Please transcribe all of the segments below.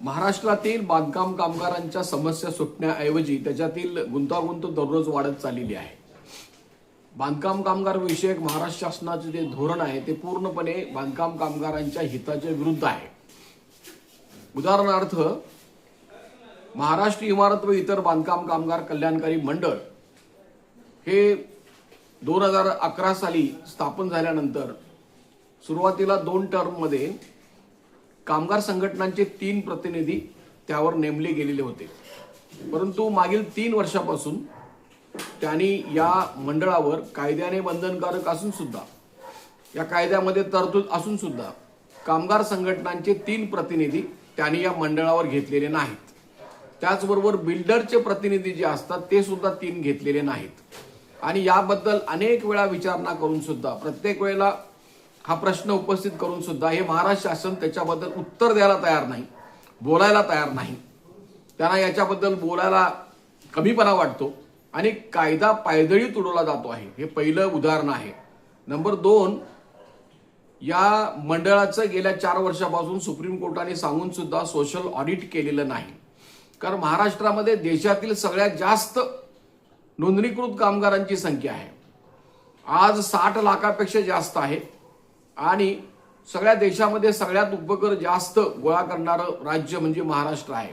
महाराष्ट्रातील बांधकाम कामगारांच्या समस्या सुटण्याऐवजी त्याच्यातील गुंतागुंत दररोज वाढत चाललेली आहे. बांधकाम कामगार विषयक महाराष्ट्र शासनाचे जे धोरण आहे ते पूर्णपणे बांधकाम कामगारांच्या हिताच्या विरुद्ध आहे. उदाहरणार्थ महाराष्ट्र इमारत व इतर बांधकाम कामगार कल्याणकारी मंडळ हे दोन हजार अकरा साली स्थापन झाल्यानंतर सुरुवातीला दोन टर्ममध्ये कामगार संघटनांचे तीन प्रतिनिधी त्यावर नेमले गेलेले होते. परंतु मागील तीन वर्षापासून त्यांनी या मंडळावर कायद्याने बंधनकारक असून सुद्धा या कायद्यामध्ये तरतूद असून सुद्धा कामगार संघटनांचे तीन प्रतिनिधी त्यांनी या मंडळावर घेतलेले नाहीत. त्याचबरोबर बिल्डरचे प्रतिनिधी जे असतात ते सुद्धा तीन घेतलेले नाहीत. आणि याबद्दल अनेक वेळा विचारणा करून सुद्धा प्रत्येक वेळेला हा प्रश्न उपस्थित करून सुद्धा हे महाराष्ट्र शासन त्याच्याबद्दल उत्तर द्यायला तयार नाही बोलायला तयार नाही. त्यांना याच्याबद्दल बोलायला कमीपणा वाटतो आणि कायदा पायदळी तुडवला जातो आहे. हे पहिलं उदाहरण आहे. नंबर दोन या मंडळाचं गेल्या चार वर्षापासून सुप्रीम कोर्टाने सांगून सुद्धा सोशल ऑडिट केलेलं नाही. कारण महाराष्ट्रामध्ये देशातील सगळ्यात जास्त नोंदणीकृत कामगारांची संख्या आहे. आज साठ लाखापेक्षा जास्त आहे. आणि सगळ्या देशामध्ये सगळ्यात उपकर जास्त गोळा करणारं राज्य म्हणजे महाराष्ट्र आहे.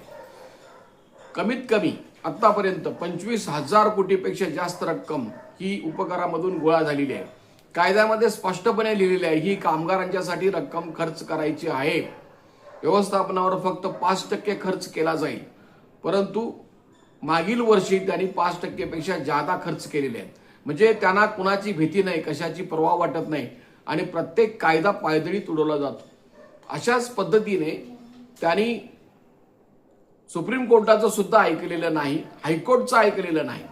कमीत कमी आत्तापर्यंत पंचवीस हजार कोटीपेक्षा जास्त रक्कम ही उपकरामधून गोळा झालेली आहे. कायद्यामध्ये स्पष्टपणे लिहिलेले आहे ही कामगारांच्यासाठी रक्कम खर्च करायची आहे. व्यवस्थापनावर फक्त पाच टक्के खर्च केला जाईल. परंतु मागील वर्षी त्यांनी पाच टक्केपेक्षा जादा खर्च केलेले आहेत. म्हणजे त्यांना कुणाची भीती नाही कशाची पर्वा वाटत नाही. आणि प्रत्येक कायदा पायदळी तुडवला जातो. अशाच पद्धतीने त्यांनी सुप्रीम कोर्टाचं सुद्धा ऐकलेलं नाही हायकोर्टचं ऐकलेलं नाही.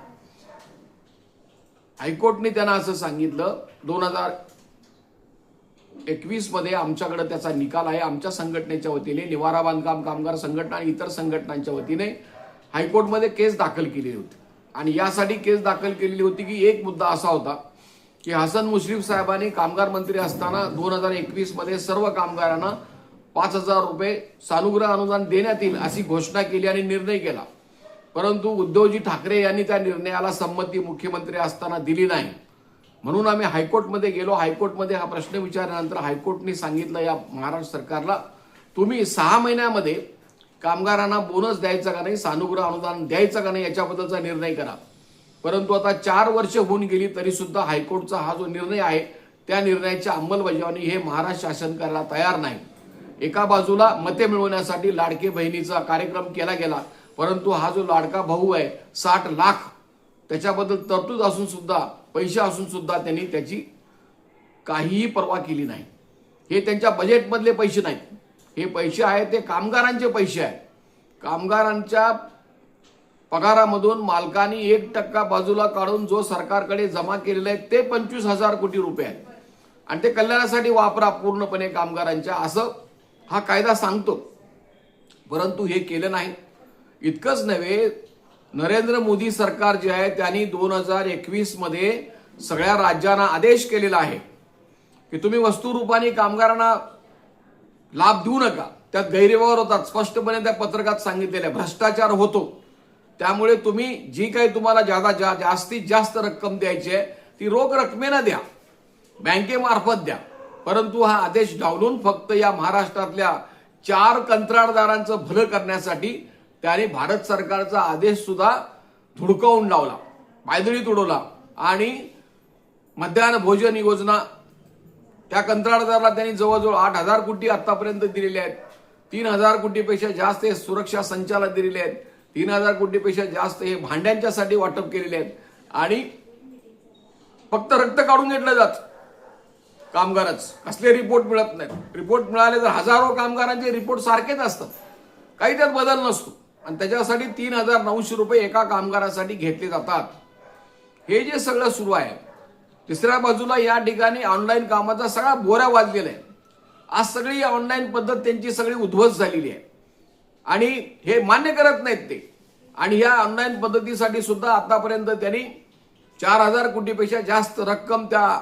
हायकोर्टने त्यांना असं सांगितलं दोन हजार एकवीसमध्ये आमच्याकडे त्याचा निकाल आहे आमच्या संघटनेच्या वतीने निवारा बांधकाम कामगार संघटना आणि इतर संघटनांच्या वतीने हायकोर्टमध्ये केस दाखल केलेली होती. आणि यासाठी केस दाखल केलेली होती की एक मुद्दा असा होता की हसन मुश्रीफ साहेबांनी कामगार मंत्री असताना दोन हजार एकवीसमध्ये सर्व कामगारांना पाच हजार रुपये सानुग्रह अनुदान देण्यात येईल अशी घोषणा केली आणि निर्णय केला. परंतु उद्धवजी ठाकरे यांनी त्या निर्णयाला संमती मुख्यमंत्री असताना दिली नाही. म्हणून आम्ही हायकोर्टमध्ये गेलो. हायकोर्टमध्ये हा प्रश्न विचारल्यानंतर हायकोर्टने सांगितलं या महाराष्ट्र सरकारला तुम्ही सहा महिन्यामध्ये कामगारांना बोनस द्यायचा का नाही सानुग्रह अनुदान द्यायचं का नाही याच्याबद्दलचा निर्णय करा. परंतु आता चार वर्ष होऊन गेली तरी सुद्धा हायकोर्टचा हा जो निर्णय आहे त्या निर्णयाची अंमलबजावणी हे महाराष्ट्र शासन करायला तयार नाही. एका बाजूला मते मिळवण्यासाठी लाडके बहिणीचा कार्यक्रम केला गेला परंतु हा जो लाडका भाऊ आहे साठ लाख त्याच्याबद्दल तरतूद असून सुद्धा पैसे असून सुद्धा त्यांनी त्याची काहीही पर्वा केली नाही. हे त्यांच्या बजेटमधले पैसे नाहीत. हे पैसे आहेत ते कामगारांचे पैसे आहेत. कामगारांच्या पगारामधून मालकाने एक टक्का बाजूला काढून जो सरकारकडे जमा केलेला आहे ते पंचवीस हजार कोटी रुपये आहेत. आणि ते कल्याणासाठी वापरा पूर्णपणे कामगारांच्या असं हा कायदा सांगतो. परंतु हे केलं नाही. इतकंच नव्हे नरेंद्र मोदी सरकार जे आहे त्यांनी दोन हजार एकवीसमध्ये सगळ्या राज्यांना आदेश केलेला आहे की तुम्ही वस्तुरूपाने कामगारांना लाभ देऊ नका. त्यात गैरव्यवहार होतात. स्पष्टपणे त्या पत्रकात सांगितलेलं आहे. भ्रष्टाचार होतो. त्यामुळे तुम्ही जी काही तुम्हाला जादा जा जास्तीत जास्त रक्कम द्यायची आहे ती रोख रकमेनं द्या. बँकेमार्फत द्या. परंतु हा आदेश डावलून फक्त या महाराष्ट्रातल्या चार कंत्राटदारांचं भलं करण्यासाठी त्याने भारत सरकारचा आदेश सुद्धा धुडकावून लावला. पायदळी तुडवला. आणि मध्यान्ह भोजन योजना त्या कंत्राटदाराला त्यांनी जवळजवळ आठ हजार कोटी आतापर्यंत दिलेले आहेत. तीन हजार कोटीपेक्षा जास्त हे सुरक्षा संचालक दिलेले आहेत. तीन हजार कोटीपेक्षा जास्त हे भांड्यांच्यासाठी वाटप केलेले आहेत. आणि फक्त रक्त काढून घेतलं जात. कामगारच. कसले रिपोर्ट मिळत नाहीत. रिपोर्ट मिळाले तर हजारो कामगारांचे रिपोर्ट सारखेच असतात. काही त्यात बदल नसतो. आणि त्याच्यासाठी तीन हजार नऊशे रुपये एका कामगारासाठी घेतले जातात. हे जे सगळं सुरू आहे तिसऱ्या बाजूला या ठिकाणी ऑनलाईन कामाचा सगळा बोऱ्या वाजलेला आहे. आज सगळी ऑनलाईन पद्धत त्यांची सगळी उद्ध्वस्त झालेली आहे. आणि हे मान्य करत नाहीत ते. आणि या ऑनलाईन पद्धतीसाठी सुद्धा आतापर्यंत त्यांनी चार हजार कोटीपेक्षा जास्त रक्कम त्या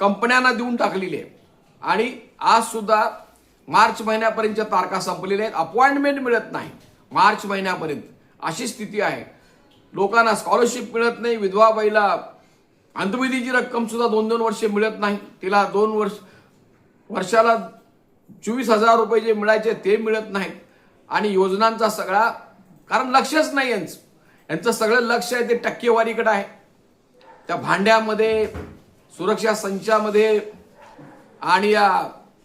कंपन्यांना देऊन टाकलेली आहे. आणि आज सुद्धा मार्च महिन्यापर्यंतच्या तारखा संपलेल्या आहेत. अपॉइंटमेंट मिळत नाही. मार्च महिन्यापर्यंत. अशी स्थिती आहे. लोकांना स्कॉलरशिप मिळत नाही. विधवा बाईला अंतविधीची रक्कम सुद्धा दोन दोन वर्षे मिळत नाही. तिला दोन वर्ष वर्षाला चोवीस हजार रुपये जे मिळायचे ते मिळत नाहीत आणि योजनांचा सगळा कारण लक्षच नाही यांचं. यांचं सगळं लक्ष आहे ते टक्केवारीकडे आहे. त्या भांड्यामध्ये सुरक्षा संचामध्ये आणि या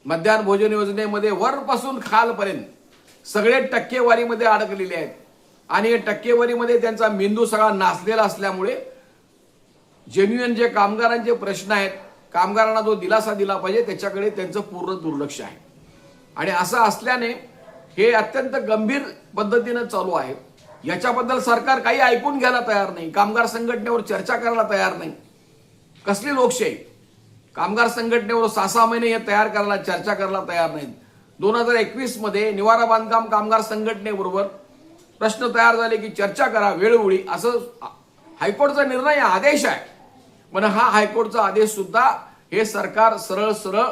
मध्यान्ह भोजन योजनेमध्ये वरपासून खालपर्यंत सगळे टक्केवारीमध्ये अडकलेले आहेत. आणि या टक्केवारीमध्ये त्यांचा मेंदू सगळा नाचलेला असल्यामुळे जेन्युअन जे कामगारांचे प्रश्न आहेत कामगारांना जो दिलासा दिला पाहिजे त्याच्याकडे त्यांचं पूर्ण दुर्लक्ष आहे. आणि असं असल्याने हे अत्यंत गंभीर पद्धतीनं चालू आहे. याच्याबद्दल सरकार काही ऐकून घ्यायला तयार नाही. कामगार संघटनेवर चर्चा करायला तयार नाही. कसली लोकशाही? कामगार संघटनेवर सहा सहा महिने हे तयार करायला चर्चा करायला तयार नाहीत. दोन हजार एकवीसमध्ये निवारा बांधकाम कामगार संघटनेबरोबर प्रश्न तयार झाले की चर्चा करा वेळोवेळी असं हायकोर्टचा निर्णय आदेश आहे. पण हा हायकोर्टचा आदेश सुद्धा हे सरकार सरळ सरळ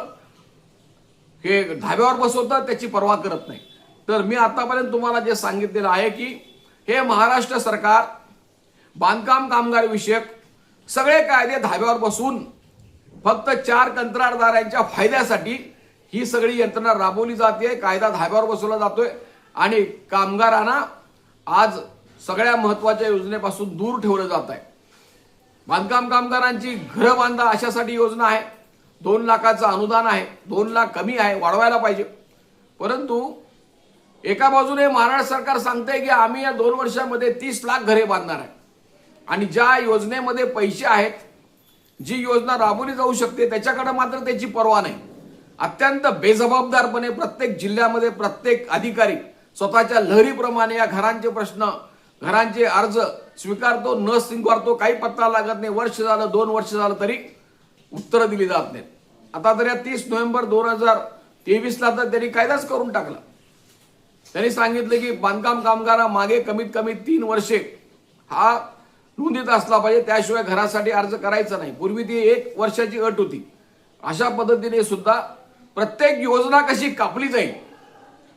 हे धाब्यावर बसवतं त्याची पर्वा करत नाही. तर मी आतापर्यंत तुम्हाला जे सांगितलेलं आहे की हे महाराष्ट्र सरकार बांधकाम कामगार विषयक सगळे कायदे धाब्यावर बसून फक्त चार कंत्राटदारांच्या फायद्यासाठी ही सगळी यंत्रणा राबवली जाते कायदा धाब्यावर बसवला जातोय आणि कामगारांना आज सगळ्या महत्त्वाच्या योजनेपासून दूर ठेवलं जात आहे. बांधकाम कामगारांची घरं बांधा अशासाठी योजना आहे. दोन लाखाचं अनुदान आहे दोन लाख कमी आहे वाढवायला पाहिजे. परंतु एका बाजूने महाराष्ट्र सरकार सांगते की आम्ही या दोन वर्षामध्ये तीस लाख घरे बांधणार आहे. आणि ज्या योजनेमध्ये पैसे आहेत जी योजना राबवली जाऊ शकते त्याच्याकडे मात्र त्याची पर्वा नाही. अत्यंत बेजबाबदारपणे प्रत्येक जिल्ह्यामध्ये प्रत्येक अधिकारी स्वतःच्या लहरीप्रमाणे या घरांचे प्रश्न घरांचे अर्ज स्वीकारतो न स्वीकारतो काही पत्ता लागत नाही. वर्ष झालं दोन वर्ष झालं तरी उत्तरं दिली जात नाहीत. आता तर या तीस नोव्हेंबर दोन हजार तेवीसला तर त्यांनी कायदाच करून टाकला. त्यांनी सांगितलं की बांधकाम कामगारा मागे कमीत कमी तीन वर्षे हा नोंदीत असला पाहिजे. त्याशिवाय घरासाठी अर्ज करायचा नाही. पूर्वी ती एक वर्षाची अट होती. अशा पद्धतीने सुद्धा प्रत्येक योजना कशी कापली जाईल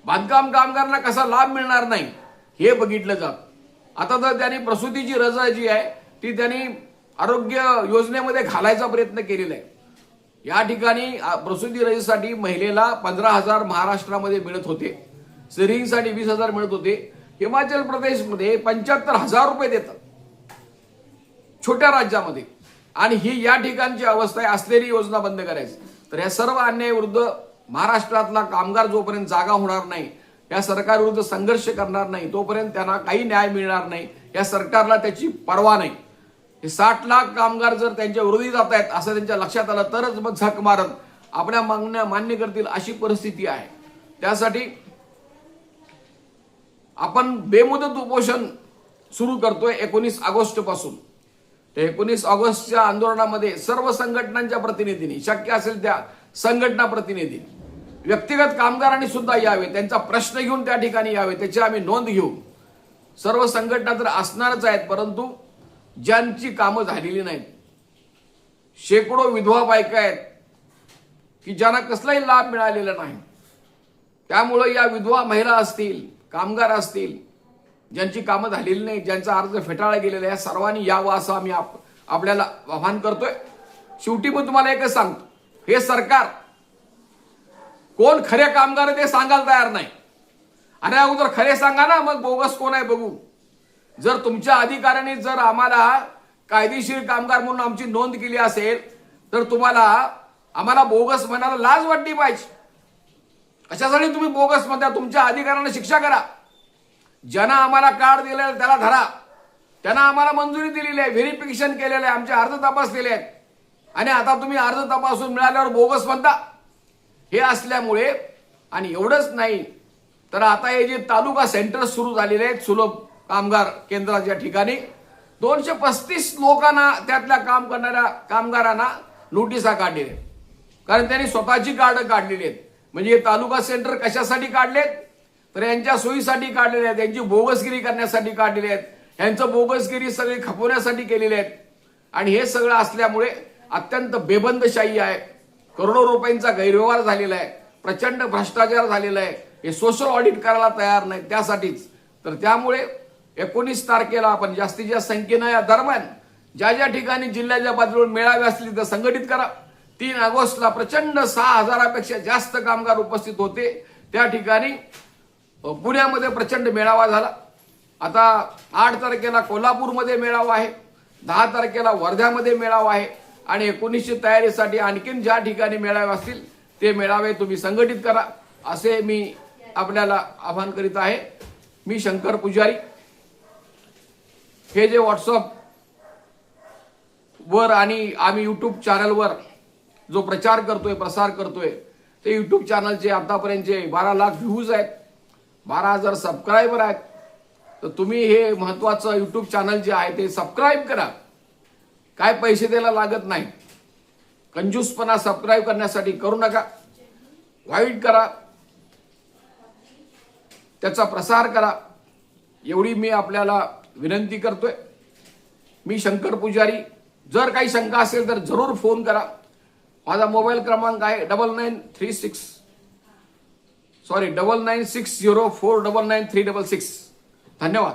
बांधकाम कामगारांना कसा लाभ मिळणार नाही हे बघितलं जात. आता तर त्यांनी प्रसूतीची रजा जी आहे ती त्यांनी आरोग्य योजनेमध्ये घालायचा प्रयत्न केलेला आहे. या ठिकाणी प्रसूती रजेसाठी महिलेला पंधरा हजार महाराष्ट्रामध्ये मिळत होते. सिरिंगसाठी वीस हजार मिळत होते. हिमाचल प्रदेशमध्ये पंच्याहत्तर हजार रुपये देतात. छोट्या राज्यामध्ये. आणि ही या ठिकाणची अवस्था आहे असलेली योजना बंद करायची. तर या सर्व अन्यायाविरुद्ध महाराष्ट्रातला कामगार जोपर्यंत जागा होणार नाही या सरकारविरुद्ध संघर्ष करणार नाही तोपर्यंत त्यांना काही न्याय मिळणार नाही. या सरकारला त्याची पर्वा नाही. हे साठ लाख कामगार जर त्यांच्या विरोधी जात आहेत असं त्यांच्या लक्षात आलं तरच मग झक मारत आपल्या मागण्या मान्य करतील अशी परिस्थिती आहे. त्यासाठी आपण बेमुदत उपोषण सुरू करतोय एकोणीस ऑगस्टपासून एकोणीस ऑगस्टच्या आंदोलनामध्ये सर्व संघटनांच्या प्रतिनिधींनी शक्य असेल त्या संघटना प्रतिनिधी व्यक्तिगत कामगारांनी सुद्धा यावे त्यांचा प्रश्न घेऊन त्या ठिकाणी यावे त्याची आम्ही नोंद घेऊ. सर्व संघटना तर असणारच आहेत परंतु ज्यांची कामं झालेली नाहीत. शेकडो विधवा बायका आहेत की ज्यांना कसलाही लाभ मिळालेला नाही. त्यामुळं या विधवा महिला असतील कामगार असतील ज्यांची कामं झालेली नाही ज्यांचा अर्ज फेटाळला गेलेला आहे सर्वांनी यावं असं आम्ही आप- आपल्याला आव्हान करतोय. शेवटी मी तुम्हाला एकच सांगतो हे सरकार कोण खरे कामगार आहे ते सांगायला तयार नाही. आणि अगोदर खरे सांगा ना मग बोगस कोण आहे बघू. जर तुमच्या अधिकाऱ्यांनी जर आम्हाला कायदेशीर कामगार म्हणून आमची नोंद केली असेल तर तुम्हाला आम्हाला बोगस म्हणायला लाज वाटली पाहिजे. अशासाठी तुम्ही बोगस म्हणता तुमच्या अधिकाऱ्यांना शिक्षा करा? ज्यांना आम्हाला कार्ड दिलेलं आहे त्याला धरा. त्यांना आम्हाला मंजुरी दिलेली आहे व्हेरिफिकेशन केलेलं आहे आमचे अर्ज तपासलेले आहेत आणि आता तुम्ही अर्ज तपासून मिळाल्यावर बोगस म्हणता हे असल्यामुळे आणि एवढंच नाही तर आता हे जे तालुका सेंटर सुरू झालेले आहेत सुलभ कामगार केंद्राच्या ठिकाणी दोनशे पस्तीस लोकांना त्यातल्या काम करणाऱ्या कामगारांना नोटिसा काढलेल्या आहेत. कारण त्यांनी स्वतःची कार्ड काढलेली आहेत. म्हणजे तालुका सेंटर कशासाठी काढलेत? तर यांच्या सोयीसाठी काढलेले आहेत. यांची बोगसगिरी करण्यासाठी काढलेले आहेत. यांचं बोगसगिरी सगळी खपवण्यासाठी केलेले आहेत. आणि हे सगळं असल्यामुळे अत्यंत बेबंदशाही आहे. करोडो रुपयांचा गैरव्यवहार झालेला आहे. प्रचंड भ्रष्टाचार झालेला आहे. हे सोशल ऑडिट करायला तयार नाही त्यासाठीच. तर त्यामुळे एकोणीस तारखेला आपण जास्तीत जास्त संख्येनं या दरम्यान ज्या ज्या ठिकाणी जिल्ह्याच्या बाजूला मेळावे असतील तर संघटित करा. तीन ऑगस्टला प्रचंड सहा हजारापेक्षा जास्त कामगार उपस्थित होते. त्या ठिकाणी पुण्यामध्ये प्रचंड मेळावा झाला. आता आठ तारखेला कोल्हापूरमध्ये मेळावा आहे. दहा तारखेला वर्ध्यामध्ये मेळावा आहे. आणि एकोणीसशे तयारीसाठी आणखीन ज्या ठिकाणी मेळावे असतील ते मेळावे तुम्ही संघटित करा. असे मी आपल्याला आवाहन करीत आहे. मी शंकर पुजारी. हे जे व्हॉट्सअप वर आणि आम्ही यूट्यूब चॅनलवर जो प्रचार करतोय प्रसार करतोय ते युट्यूब चॅनलचे आतापर्यंतचे बारा लाख व्ह्यूज आहेत बारा हजार सबस्क्रायबर आहेत तर तुम्ही हे महत्वाचं युट्यूब चॅनल जे आहे ते सबस्क्राईब करा. काय पैसे द्यायला लागत नाही. कंजूसपणा सबस्क्राईब करण्यासाठी करू नका. वाईट करा. त्याचा प्रसार करा. एवढी मी आपल्याला विनंती करतोय. मी शंकर पुजारी. जर काही शंका असेल तर जरूर फोन करा. माझा मोबाईल क्रमांक आहे double nine three six. Sorry double nine six zero four double nine three double six. धन्यवाद.